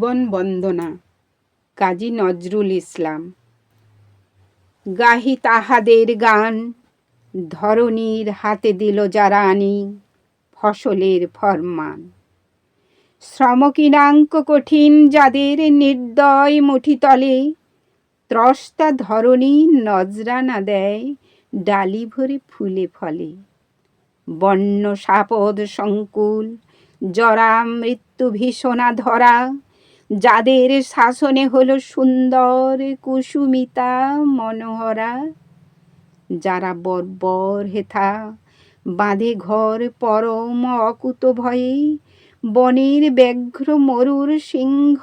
জীবন বন্দনা, কাজী নজরুল ইসলাম। গাহি তাহাদের গান, ধরণীর হাতে দিল যারা আনি ফসলের ফরমান। শ্রমকিনাঙ্ক কঠিন যাদের নির্দয় মুঠিতলে ত্রস্তা ধরণী নজরানা দেয় ডালি ভরে ফুলে ফলে। বন্য সাপদ সংকুল, জরা মৃত্যু ভীষণা ধরা যাদের শাসনে হলো সুন্দর কুসুমিতা মনোহরা, যারা বর্বর হেথা বাঁধে ঘর পরম অকুত ভয়ে, বনের ব্যাঘ্র মরুর সিংহ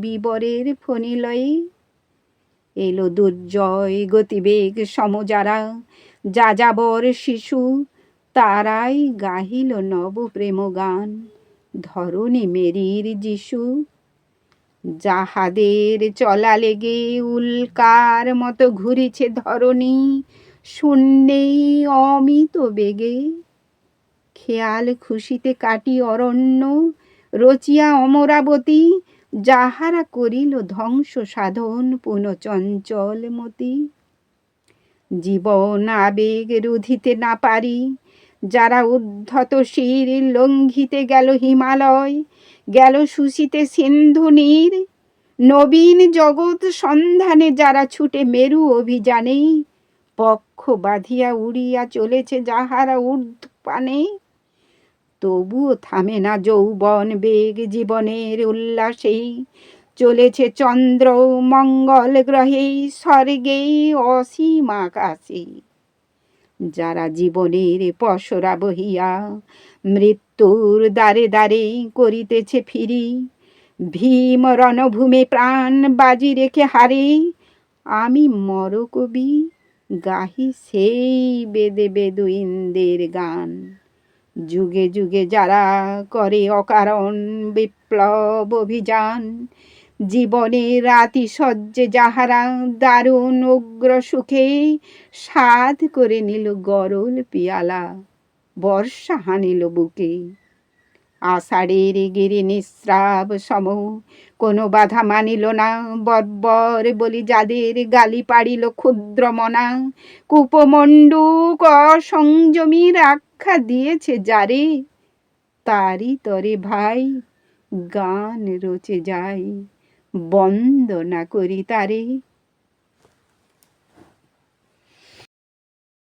বিবরের ফণিলয়ে এলো দুর্জয় গতিবেগ সমজারা যাযাবর শিশু তারাই গাহিল নব প্রেম গান ধরণী মেরির যিশু। যাহাদের চলা লেগে উল্কার মতো ঘুরিছে ধরণী, শূন্যেই অমিত বেগে। খেয়াল খুশিতে কাটি অরণ্য, রচিয়া অমরাবতী, যাহারা করিল ধ্বংস সাধন পুনচঞ্চল মতি। জীবন আবেগ রুধিতে না পারি যারা উদ্ধত শির লঙ্ঘিতে গেল হিমালয়, গেল সুশীতে সিন্ধু নীর। নবীন জগৎ সন্ধানে যারা ছুটে মেরু অভিযানে, পক্ষ বাঁধিয়া উড়িয়া চলেছে যাহারা ঊর্ধ্বপানে। তবুও থামে না যৌবন বেগ জীবনের উল্লাসেই চলেছে চন্দ্র মঙ্গল গ্রহে, স্বর্গে অসীম আকাশে। যারা জীবনের পশরা বহিয়া মৃত্যুর দ্বারে দ্বারে করিতেছে ফিরি। ভীম রণভূমে প্রাণ বাজি রেখে হারে। আমি মরকবি, গাহি সেই বেদে বেদুইনদের গান। যুগে যুগে যারা করে অকারণ বিপ্লব অভিযান জীবনের আতিশয্যে যাহারা দারুণ উগ্র সুখে সাধ করে নিল গরল পিয়ালা, বর্ষা হানিল বুকে। আষাঢ়ের গিরি নিঃস্রাব সম, কোনো বাধা মানিল না, বর্বর বলি যাদের গালি পাড়িল ক্ষুদ্র মনা। কূপমণ্ডুক অসংযমীর আখ্যা দিয়েছে যারে, তারই তরে ভাই গান রচে যায়। বন্দনা করি তারে।